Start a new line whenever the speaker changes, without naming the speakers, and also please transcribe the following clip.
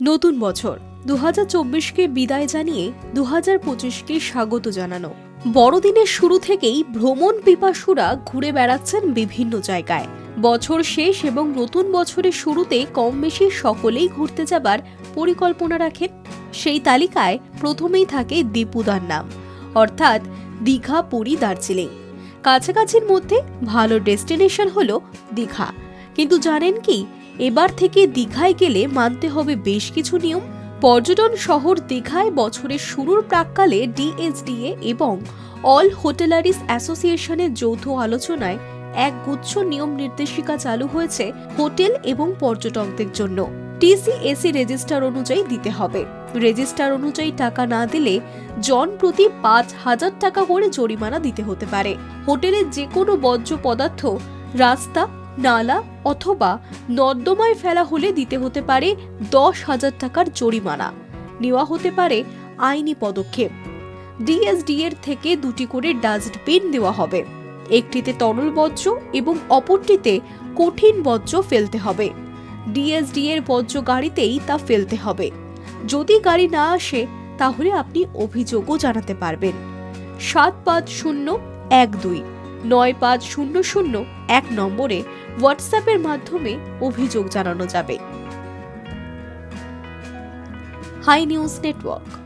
নতুন বছর। দু চব্বিশকে বিদায় জানিয়ে দু হাজার পঁচিশকে স্বাগত জানানো। বড়দিনের শুরু থেকেই ভ্রমণ পিপাসুরা ঘুরে বেড়াচ্ছেন বিভিন্ন জায়গায়। বছর শেষ এবং নতুন বছরের শুরুতে কম বেশি সকলেই ঘুরতে যাবার পরিকল্পনা রাখেন। সেই তালিকায় প্রথমেই থাকে দীপুদার নাম, অর্থাৎ দীঘা, পুরী, দার্জিলিং। কাছাকাছির মধ্যে ভালো ডেস্টিনেশন হলো দীঘা। কিন্তু জানেন কি? এবার থেকে দীঘায় গেলে মানতে হবে বেশ কিছু নিয়ম। পর্যটন শহর দীঘায় বছরের শুরুর প্রাককালে ডিএসডিএ এবং অল হোটেলারিস অ্যাসোসিয়েশনের যৌথ আলোচনায় এক গুচ্ছ নিয়ম নির্দেশিকা চালু হয়েছে হোটেল এবং পর্যটকদের জন্য। টিসিএসি রেজিস্টার অনুযায়ী দিতে হবে। রেজিস্টার অনুযায়ী টাকা না দিলে জন প্রতি পাঁচ হাজার টাকা করে জরিমানা দিতে হতে পারে। হোটেলের যে কোনো বর্জ্য পদার্থ, রাস্তা নালা অথবা নর্দমায় ফেলা হলে দিতে হতে পারে দশ হাজার টাকার জরিমানা। নেওয়া হতে পারে আইনি পদক্ষেপ। ডিএসডি এর থেকে দুটি করে ডাস্টবিন দেওয়া হবে। একটিতে তরল বর্জ্য এবং অপরটিতে কঠিন বর্জ্য ফেলতে হবে। ডিএসডি এর বর্জ্য গাড়িতেই তা ফেলতে হবে। যদি গাড়ি না আসে, তাহলে আপনি অভিযোগও জানাতে পারবেন। সাত পাঁচ শূন্য এক দুই। নয় পাঁচ শূন্য শূন্য এক নম্বরে হোয়াটসঅ্যাপের মাধ্যমে অভিযোগ জানানো যাবে। High news network.